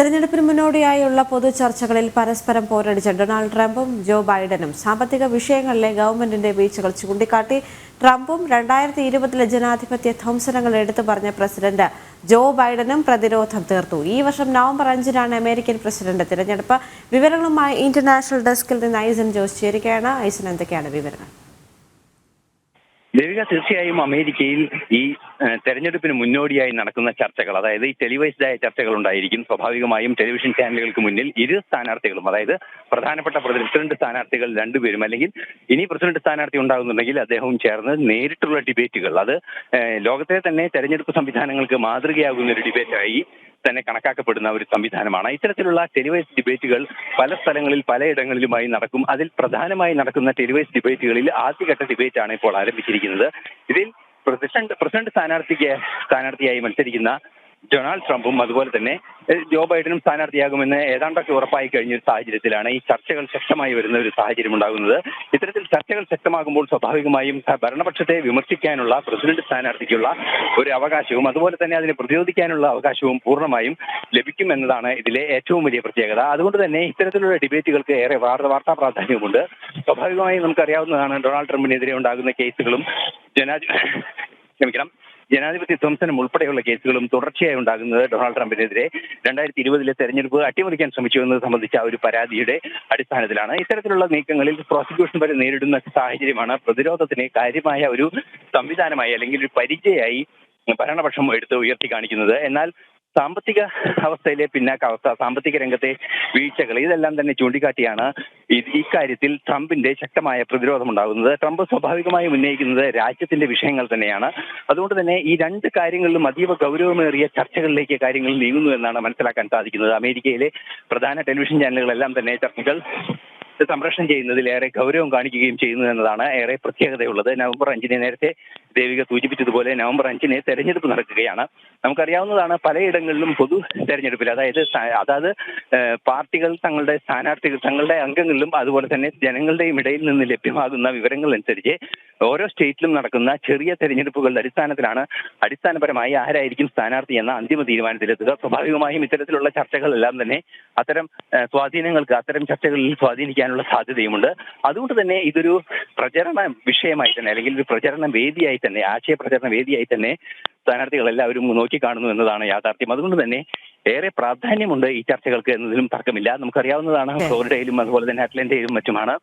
തെരഞ്ഞെടുപ്പിന് മുന്നോടിയായുള്ള പൊതു ചർച്ചകളിൽ പരസ്പരം പോരടിച്ച ഡൊണാൾഡ് ട്രംപും ജോ ബൈഡനും സാമ്പത്തിക വിഷയങ്ങളിലെ ഗവൺമെന്റിന്റെ വീഴ്ചകൾ ചൂണ്ടിക്കാട്ടി ട്രംപും രണ്ടായിരത്തി ഇരുപതിലെ ജനാധിപത്യ ധ്വംസനങ്ങൾ എടുത്തു പറഞ്ഞ പ്രസിഡന്റ് ജോ ബൈഡനും പ്രതിരോധം തീർത്തു. ഈ വർഷം നവംബർ അഞ്ചിനാണ് അമേരിക്കൻ പ്രസിഡന്റ് തിരഞ്ഞെടുപ്പ്. വിവരങ്ങളുമായി ഇന്റർനാഷണൽ ഡെസ്കിൽ നിന്ന് ഐസൻ ജോസ് ചേരുകയാണ്. ഐസൻ എന്തൊക്കെയാണ് വിവരങ്ങൾ? ദേവിക തീർച്ചയായും അമേരിക്കയിൽ ഈ തെരഞ്ഞെടുപ്പിന് മുന്നോടിയായി നടക്കുന്ന ചർച്ചകൾ അതായത് ഈ ടെലിവൈസ്ഡ് ആയ ചർച്ചകൾ ഉണ്ടായിരിക്കും. സ്വാഭാവികമായും ടെലിവിഷൻ ചാനലുകൾക്ക് മുന്നിൽ ഇരു സ്ഥാനാർത്ഥികളും അതായത് പ്രധാനപ്പെട്ട പ്രസിഡന്റ് സ്ഥാനാർത്ഥികൾ രണ്ടുപേരും അല്ലെങ്കിൽ ഇനി പ്രസിഡന്റ് സ്ഥാനാർത്ഥി ഉണ്ടാകുന്നുണ്ടെങ്കിൽ അദ്ദേഹവും ചേർന്ന് നേരിട്ടുള്ള ഡിബേറ്റുകൾ. അത് ലോകത്തെ തന്നെ തെരഞ്ഞെടുപ്പ് സംവിധാനങ്ങൾക്ക് മാതൃകയാകുന്ന ഒരു ഡിബേറ്റായി തന്നെ കണക്കാക്കപ്പെടുന്ന ഒരു സംവിധാനമാണ്. ഇത്തരത്തിലുള്ള ടെലിവൈസ് ഡിബേറ്റുകൾ പല സ്ഥലങ്ങളിൽ പലയിടങ്ങളിലുമായി നടക്കും. അതിൽ പ്രധാനമായി നടക്കുന്ന ടെലിവൈസ് ഡിബേറ്റുകളിൽ ആദ്യഘട്ട ഡിബേറ്റ് ആണ് ഇപ്പോൾ ആരംഭിച്ചിരിക്കുന്നത്. ഇതിൽ പ്രസിഡന്റ് പ്രസിഡന്റ് സ്ഥാനാർത്ഥിക്ക് സ്ഥാനാർത്ഥിയായി മത്സരിക്കുന്ന ഡൊണാൾഡ് ട്രംപും അതുപോലെ തന്നെ ജോ ബൈഡനും സ്ഥാനാർത്ഥിയാകുമെന്ന് ഏതാണ്ടൊക്കെ ഉറപ്പായി കഴിഞ്ഞ ഒരു സാഹചര്യത്തിലാണ് ഈ ചർച്ചകൾ ശക്തമായി വരുന്ന ഒരു സാഹചര്യം ഉണ്ടാകുന്നത്. ഇത്തരത്തിൽ ചർച്ചകൾ ശക്തമാകുമ്പോൾ സ്വാഭാവികമായും ഭരണപക്ഷത്തെ വിമർശിക്കാനുള്ള പ്രസിഡന്റ് സ്ഥാനാർത്ഥിക്കുള്ള ഒരു അവകാശവും അതുപോലെ തന്നെ അതിനെ പ്രതിരോധിക്കാനുള്ള അവകാശവും പൂർണമായും ലഭിക്കും എന്നതാണ് ഇതിലെ ഏറ്റവും വലിയ പ്രത്യേകത. അതുകൊണ്ട് തന്നെ ഇത്തരത്തിലുള്ള ഡിബേറ്റുകൾക്ക് ഏറെ വാർത്താ പ്രാധാന്യമുണ്ട് സ്വാഭാവികമായും നമുക്കറിയാവുന്നതാണ് ഡൊണാൾഡ് ട്രംപിനെതിരെ ഉണ്ടാകുന്ന കേസുകളും ജനാധി ക്ഷമിക്കണം ജനാധിപത്യ ധ്വംസനം ഉൾപ്പെടെയുള്ള കേസുകളും തുടർച്ചയായി ഉണ്ടാകുന്നത് ഡൊണാൾഡ് ട്രംപിനെതിരെ രണ്ടായിരത്തി ഇരുപതിലെ തെരഞ്ഞെടുപ്പ് അട്ടിമറിക്കാൻ ശ്രമിച്ചു എന്നത് സംബന്ധിച്ച ഒരു പരാതിയുടെ അടിസ്ഥാനത്തിലാണ്. ഇത്തരത്തിലുള്ള നീക്കങ്ങളിൽ പ്രോസിക്യൂഷൻ വരെ നേരിടുന്ന സാഹചര്യമാണ് പ്രതിരോധത്തിന് കാര്യമായ ഒരു സംവിധാനമായി അല്ലെങ്കിൽ ഒരു പരിചയമായി ഭരണപക്ഷം എടുത്ത് ഉയർത്തി കാണിക്കുന്നത്. എന്നാൽ സാമ്പത്തിക അവസ്ഥയിലെ പിന്നാക്കാവസ്ഥ സാമ്പത്തിക രംഗത്തെ വീഴ്ചകൾ ഇതെല്ലാം തന്നെ ചൂണ്ടിക്കാട്ടിയാണ് ഇക്കാര്യത്തിൽ ട്രംപിന്റെ ശക്തമായ പ്രതിരോധം ഉണ്ടാകുന്നത് ട്രംപ് സ്വാഭാവികമായും ഉന്നയിക്കുന്നത് രാജ്യത്തിന്റെ വിഷയങ്ങൾ തന്നെയാണ്. അതുകൊണ്ട് തന്നെ ഈ രണ്ട് കാര്യങ്ങളിലും അതീവ ഗൗരവമേറിയ ചർച്ചകളിലേക്ക് കാര്യങ്ങൾ നീങ്ങുന്നു എന്നാണ് മനസ്സിലാക്കാൻ സാധിക്കുന്നത്. അമേരിക്കയിലെ പ്രധാന ടെലിവിഷൻ ചാനലുകളെല്ലാം തന്നെ ചർച്ചകൾ സംപ്രേഷണം ചെയ്യുന്നതിൽ ഏറെ ഗൗരവം കാണിക്കുകയും ചെയ്യുന്നു എന്നതാണ് ഏറെ പ്രത്യേകതയുള്ളത്. നവംബർ അഞ്ചിന് നേരത്തെ ദേവിക സൂചിപ്പിച്ചതുപോലെ നവംബർ അഞ്ചിന് തെരഞ്ഞെടുപ്പ് നടക്കുകയാണ്. നമുക്കറിയാവുന്നതാണ് പലയിടങ്ങളിലും പൊതു തെരഞ്ഞെടുപ്പിൽ അതായത് അതായത് പാർട്ടികൾ തങ്ങളുടെ സ്ഥാനാർത്ഥികൾ തങ്ങളുടെ അംഗങ്ങളിലും അതുപോലെ തന്നെ ജനങ്ങളുടെയും ഇടയിൽ നിന്ന് ലഭ്യമാകുന്ന വിവരങ്ങൾ അനുസരിച്ച് ഓരോ സ്റ്റേറ്റിലും നടക്കുന്ന ചെറിയ തെരഞ്ഞെടുപ്പുകളുടെ അടിസ്ഥാനത്തിലാണ് അടിസ്ഥാനപരമായി ആരായിരിക്കും സ്ഥാനാർത്ഥി എന്ന അന്തിമ തീരുമാനത്തിലെത്തുക. സ്വാഭാവികമായും ഇത്തരത്തിലുള്ള ചർച്ചകളെല്ലാം തന്നെ അത്തരം സ്വാധീനങ്ങൾക്ക് അത്തരം ചർച്ചകളിൽ സ്വാധീനിക്കാനുള്ള സാധ്യതയുമുണ്ട്. അതുകൊണ്ട് തന്നെ ഇതൊരു പ്രചരണ വിഷയമായി തന്നെ അല്ലെങ്കിൽ ഒരു പ്രചരണ വേദിയായി തന്നെ ആശയ പ്രചരണ വേദിയായി തന്നെ സ്ഥാനാർത്ഥികൾ എല്ലാവരും നോക്കിക്കാണുന്നു എന്നതാണ് യാഥാർത്ഥ്യം. അതുകൊണ്ട് തന്നെ ഏറെ പ്രാധാന്യമുണ്ട് ഈ ചർച്ചകൾക്ക് എന്നതിലും തർക്കമില്ല. നമുക്കറിയാവുന്നതാണ് ഫ്ലോറിഡയിലും അതുപോലെ തന്നെ അറ്റ്ലന്റയിലും മറ്റുമാണ്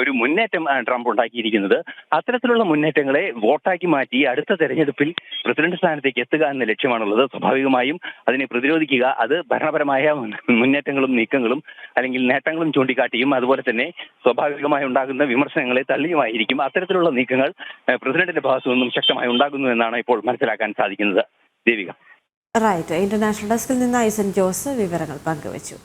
ഒരു മുന്നേറ്റം ട്രംപ് ഉണ്ടാക്കിയിരിക്കുന്നത്. അത്തരത്തിലുള്ള മുന്നേറ്റങ്ങളെ വോട്ടാക്കി മാറ്റി അടുത്ത തെരഞ്ഞെടുപ്പിൽ പ്രസിഡന്റ് സ്ഥാനത്തേക്ക് എത്തുക എന്ന ലക്ഷ്യമാണുള്ളത്. സ്വാഭാവികമായും അതിനെ പ്രതിരോധിക്കുക അത് ഭരണപരമായ മുന്നേറ്റങ്ങളും നീക്കങ്ങളും അല്ലെങ്കിൽ നേട്ടങ്ങളും ചൂണ്ടിക്കാട്ടിയും അതുപോലെ തന്നെ സ്വാഭാവികമായി ഉണ്ടാകുന്ന വിമർശനങ്ങളെ തള്ളിയുമായിരിക്കും. അത്തരത്തിലുള്ള നീക്കങ്ങൾ പ്രസിഡന്റിന്റെ ഭാഗത്തു നിന്നും ശക്തമായി ഉണ്ടാകുന്നു എന്നാണ് ഇപ്പോൾ മനസ്സിലാക്കാൻ സാധിക്കുന്നത്. ദേവിക. റൈറ്റ് ഇന്റർനാഷണൽ ഡെസ്കിൽ നിന്ന് ഐസൻ ജോസ് വിവരങ്ങൾ പങ്കുവച്ചു.